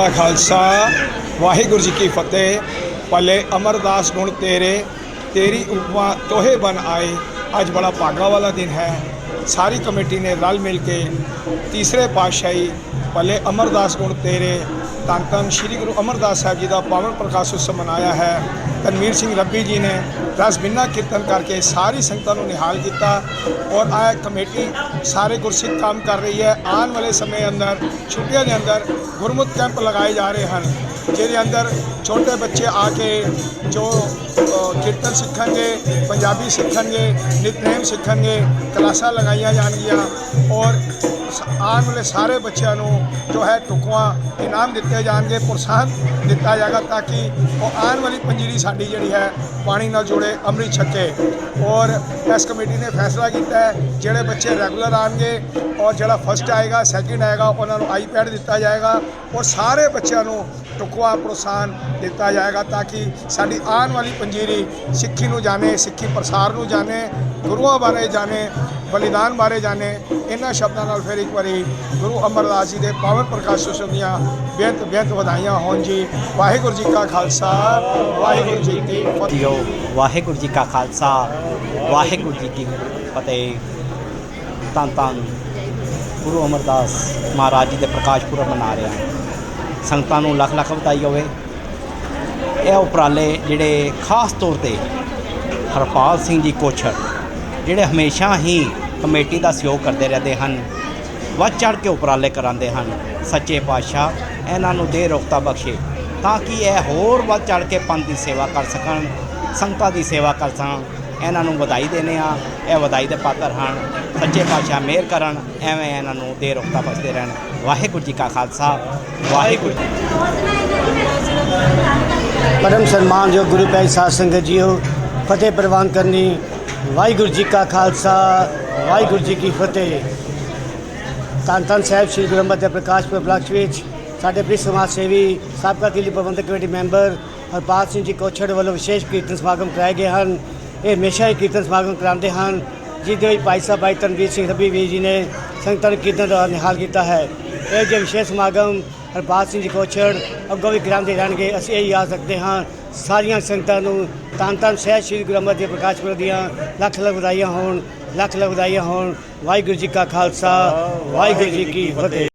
ਕਾ ਖਾਲਸਾ। ਵਾਹਿਗੁਰੂ ਜੀ ਕੀ ਫਤਿਹ। ਭਲੇ ਅਮਰਦਾਸ ਗੁਣ ਤੇਰੇ, ਤੇਰੀ ਉਪਮਾ ਤੋਹੇ ਬਨ ਆਏ। ਅੱਜ ਬੜਾ ਭਾਗਾ ਵਾਲਾ ਦਿਨ ਹੈ। ਸਾਰੀ ਕਮੇਟੀ ਨੇ ਰਲ ਮਿਲ ਕੇ ਤੀਸਰੇ ਪਾਤਸ਼ਾਹੀ ਭਲੇ ਅਮਰਦਾਸ ਗੁਣ ਤੇਰੇ ਤਨ ਧੰਨ ਸ੍ਰੀ ਗੁਰੂ ਅਮਰਦਾਸ ਸਾਹਿਬ ਜੀ ਦਾ ਪਾਵਨ ਪ੍ਰਕਾਸ਼ ਉਤਸਵ ਮਨਾਇਆ ਹੈ। ਤਨਵੀਰ ਸਿੰਘ ਰੱਬੀ ਜੀ ਨੇ ਰਸ ਬਿੰਨਾ ਕੀਰਤਨ ਕਰਕੇ ਸਾਰੀ ਸੰਗਤਾਂ ਨੂੰ ਨਿਹਾਲ ਕੀਤਾ ਔਰ ਇਹ ਕਮੇਟੀ ਸਾਰੇ ਗੁਰਸਿੱਖ ਕੰਮ ਕਰ ਰਹੀ ਹੈ। ਆਉਣ ਵਾਲੇ ਸਮੇਂ ਅੰਦਰ, ਛੁੱਟੀਆਂ ਦੇ ਅੰਦਰ ਗੁਰਮੁਖ ਕੈਂਪ ਲਗਾਏ ਜਾ ਰਹੇ ਹਨ, ਜਿਹਦੇ ਅੰਦਰ ਛੋਟੇ ਬੱਚੇ ਆ ਕੇ ਜੋ ਕੀਰਤਨ ਸਿੱਖਣਗੇ, ਪੰਜਾਬੀ ਸਿੱਖਣਗੇ, ਨਿਤਨੇਮ ਸਿੱਖਣਗੇ, ਕਲਾਸਾਂ ਲਗਾਈਆਂ ਜਾਣਗੀਆਂ ਔਰ ਆਉਣ ਵਾਲੇ ਸਾਰੇ ਬੱਚਿਆਂ ਨੂੰ ਜੋ ਹੈ ਟੁਕਵਾ ਇਨਾਮ ਦਿੱਤੇ ਜਾਣਗੇ, ਪ੍ਰੋਤਸਾਹਨ ਦਿੱਤਾ ਜਾਏਗਾ ਤਾਂ ਕਿ ਉਹ ਆਉਣ ਵਾਲੀ ਪੰਜੀਰੀ ਸਾਡੀ ਜਿਹੜੀ ਹੈ ਪਾਣੀ ਨਾਲ ਜੁੜੇ ਅੰਮ੍ਰਿਤ ਛੱਕੇ। ਔਰ ਇਸ ਕਮੇਟੀ ਨੇ ਫੈਸਲਾ ਕੀਤਾ ਹੈ, ਜਿਹੜੇ ਬੱਚੇ ਰੈਗੂਲਰ ਆਣਗੇ ਔਰ ਜਿਹੜਾ ਫਸਟ ਆਏਗਾ ਸੈਕਿੰਡ ਆਏਗਾ, ਉਹਨਾਂ ਨੂੰ ਆਈਪੈਡ ਦਿੱਤਾ ਜਾਏਗਾ ਔਰ ਸਾਰੇ ਬੱਚਿਆਂ ਨੂੰ ਟੁਕਵਾ ਪ੍ਰੋਤਸਾਹਨ ਦਿੱਤਾ ਜਾਏਗਾ ਤਾਂ ਕਿ ਸਾਡੀ ਆਉਣ ਵਾਲੀ ਪੰਜੀਰੀ ਸਿੱਖੀ ਨੂੰ ਜਾਣੇ, ਸਿੱਖੀ ਪ੍ਰਸਾਰ ਨੂੰ ਜਾਣੇ, ਗੁਰੂਆਂ ਬਾਰੇ ਜਾਣੇ ਬਲੀਦਾਨ ਬਾਰੇ ਜਾਣੇ ਇਹਨਾਂ ਸ਼ਬਦਾਂ ਨਾਲ ਫਿਰ ਇੱਕ ਵਾਰੀ ਗੁਰੂ ਅਮਰਦਾਸ ਜੀ ਦੇ ਪਾਵਨ ਪ੍ਰਕਾਸ਼ ਉਤਸਵ ਦੀਆਂ ਬੇਅੰਤ ਬੇਅੰਤ ਵਧਾਈਆਂ ਹੋਣ ਜੀ। ਵਾਹਿਗੁਰੂ ਜੀ ਕਾ ਖਾਲਸਾ। ਵਾਹਿਗੁਰੂ ਜੀ ਕੀ ਫਤਿਹ। ਵਾਹਿਗੁਰੂ ਜੀ ਕਾ ਖਾਲਸਾ। ਵਾਹਿਗੁਰੂ ਜੀ ਕੀ ਫਤਿਹ। ਧੰਨ ਧੰਨ ਗੁਰੂ ਅਮਰਦਾਸ ਮਹਾਰਾਜ ਜੀ ਦੇ ਪ੍ਰਕਾਸ਼ ਪੁਰਬ ਮਨਾ ਰਹੇ ਹਾਂ। ਸੰਗਤਾਂ ਨੂੰ ਲੱਖ ਲੱਖ ਵਧਾਈ ਹੋਵੇ। ਇਹ ਉਪਰਾਲੇ ਜਿਹੜੇ ਖਾਸ ਤੌਰ ਤੇ ਹਰਪਾਲ ਸਿੰਘ ਜੀ ਕੋਛੜ ਜਿਹੜੇ ਹਮੇਸ਼ਾ ਹੀ ਕਮੇਟੀ ਦਾ ਸਹਿਯੋਗ ਕਰਦੇ ਰਹਿੰਦੇ ਹਨ, ਵੱਧ ਚੜ ਕੇ ਉਪਰਾਲੇ ਕਰਾਉਂਦੇ ਹਨ, ਸੱਚੇ ਪਾਤਸ਼ਾਹ ਇਹਨਾਂ ਨੂੰ ਦੇ ਰੋਕਤਾ ਬਖਸ਼ੇ, ਤਾਂ ਕਿ ਇਹ ਹੋਰ ਵੱਧ ਚੜ ਕੇ ਪੰਥ ਦੀ ਸੇਵਾ ਕਰ ਸਕਣ, ਸੰਗਤਾਂ ਦੀ ਸੇਵਾ ਕਰ ਸਕਣ, ਇਹਨਾਂ ਨੂੰ ਵਧਾਈ ਦੇਨੇ ਆ, ਇਹ ਵਧਾਈ ਦੇ ਪਾਤਰ ਹਨ, ਸੱਚੇ ਪਾਤਸ਼ਾਹ ਮਿਹਰ ਕਰਨ, ਐਵੇਂ ਇਹਨਾਂ ਨੂੰ ਦੇ ਰੋਕਤਾ ਬਖਸ਼ਦੇ ਰਹਿਣ। ਵਾਹਿਗੁਰੂ ਜੀ ਕਾ ਖਾਲਸਾ, ਵਾਹਿਗੁਰੂ ਜੀ ਪਰਮ ਸਨਮਾਨਯੋਗ ਗੁਰੂ ਪੈਜ ਸਾਧ ਸੰਗਤ ਜੀਓ, ਫਤਿਹ ਪ੍ਰਵਾਨ ਕਰਨੀ ਵਾਹਿਗੁਰੂ ਜੀ ਕਾ ਖਾਲਸਾ, ਵਾਹਿਗੁਰੂ ਜੀ ਕੀ ਫਤਿਹ। ਤਨ ਧੰਨ ਸਾਹਿਬ ਸ੍ਰੀ ਗੁਰੂ ਅੰਗਦ ਦੇਵ ਪ੍ਰਕਾਸ਼ ਪੁਰਬ ਵਿੱਚ ਸਾਡੇ ਪ੍ਰਿय ਸਮਾਜ ਸੇਵੀ, ਸਾਬਕਾ ਦਿੱਲੀ ਪ੍ਰਬੰਧਕ ਕਮੇਟੀ ਮੈਂਬਰ ਹਰਪਾਲ ਸਿੰਘ ਜੀ ਕੋਛੜ ਵੱਲੋਂ ਵਿਸ਼ੇਸ਼ ਕੀਰਤਨ ਸਮਾਗਮ ਕਰਾਏ ਗਏ ਹਨ। ਇਹ ਹਮੇਸ਼ਾ ਹੀ ਕੀਰਤਨ ਸਮਾਗਮ ਕਰਾਉਂਦੇ ਹਨ ਜਿਹਦੇ ਵਿੱਚ ਭਾਈ ਸਾਹਿਬ ਭਾਈ ਤਨਵੀਰ ਸਿੰਘ ਰੱਬੀ ਵੀਰ ਜੀ ਨੇ ਸੰਗਤਾਂ ਨੂੰ ਕੀਰਤਨ ਦਾ ਨਿਹਾਲ ਕੀਤਾ ਹੈ। ਇਹ ਜੇ ਵਿਸ਼ੇਸ਼ ਸਮਾਗਮ ਹਰਪਾਲ ਸਿੰਘ ਜੀ ਕੋਛੜ ਅੱਗੋਂ ਵੀ ਕਰਾਉਂਦੇ ਰਹਿਣਗੇ, ਅਸੀਂ ਇਹ ਯਾਦ ਰੱਖਦੇ ਹਾਂ। ਸਾਰੀਆਂ ਸੰਗਤਾਂ ਨੂੰ ਤਨ ਧੰਨ ਸਹਿ ਸ੍ਰੀ ਗੁਰੂ ਅਮਰਦਾਸ ਪ੍ਰਕਾਸ਼ ਪੁਰਬ ਦੀਆਂ ਲੱਖ ਲੱਖ ਵਧਾਈਆਂ ਹੋਣ, ਲੱਖ ਲੱਖ ਵਧਾਈਆਂ ਹੋਣ। ਵਾਹਿਗੁਰੂ ਜੀ ਕਾ ਖਾਲਸਾ, ਵਾਹਿਗੁਰੂ ਜੀ ਕੀ ਫਤਿਹ।